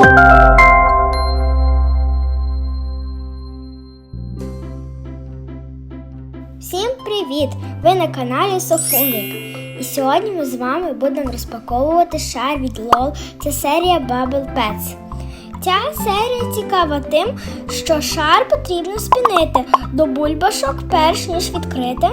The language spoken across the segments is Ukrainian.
Всім привіт! Ви на каналі Софуник. І сьогодні ми з вами будемо розпаковувати шар від LOL. Це серія Bubble Pets. Ця серія цікава тим, що шар потрібно спінити до бульбашок перш ніж відкрити.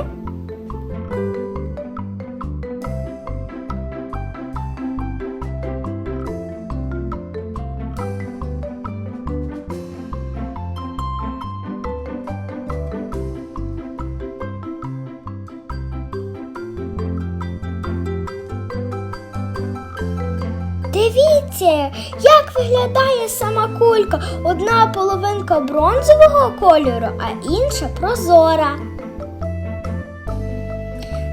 Дивіться, як виглядає сама кулька. Одна половинка бронзового кольору, а інша прозора.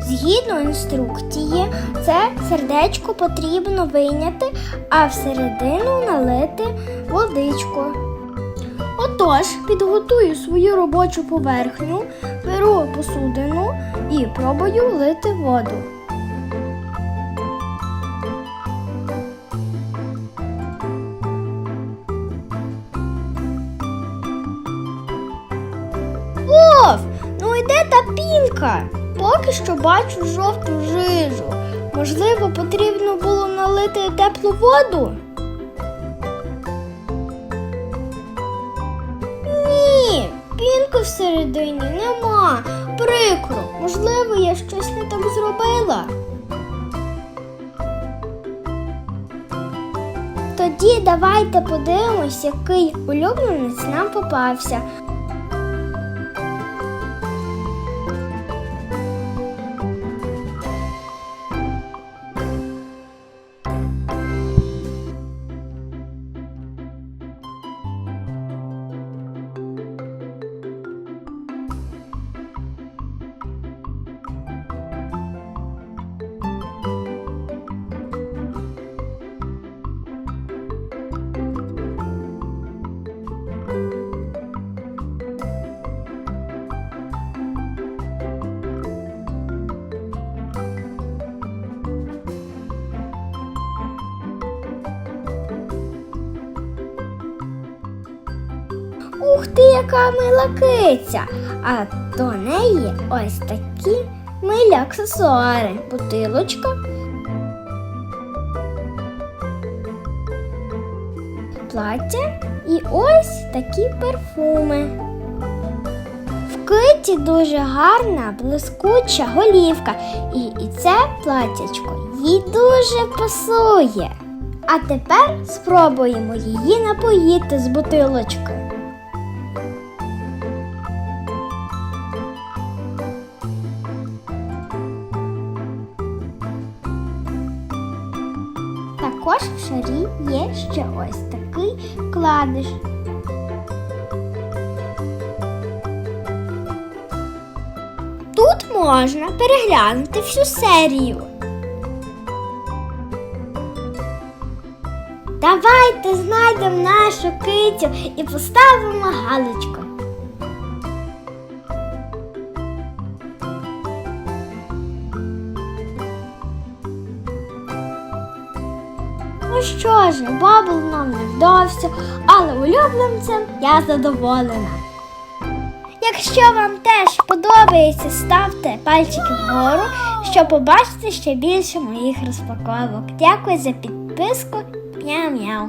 Згідно інструкції, це сердечко потрібно вийняти, а всередину налити водичку. Отож, підготую свою робочу поверхню, беру посудину і пробую лити воду. Йде пінка. Поки що бачу жовту жижу. Можливо, потрібно було налити теплу воду? Ні, пінки всередині нема. Прикро. Можливо, я щось не так зробила. Тоді давайте подивимось, який улюбленець нам попався. Ух ти, яка мила киця! А до неї ось такі милі аксесуари, бутилочка. Плаття і ось такі парфуми. В киті дуже гарна, блискуча голівка, і, і це платтячко їй дуже пасує. А тепер спробуємо її напоїти з бутилочки. Також в шарі є ще ось такий вкладиш. Тут можна переглянути всю серію. Давайте знайдемо нашу кицю і поставимо галочку. Ну що ж, бабл нам не вдався, але улюбленцем я задоволена. Якщо вам теж подобається, ставте пальчики вгору, щоб побачити ще більше моїх розпаковок. Дякую за підписку. Мяу-мяу.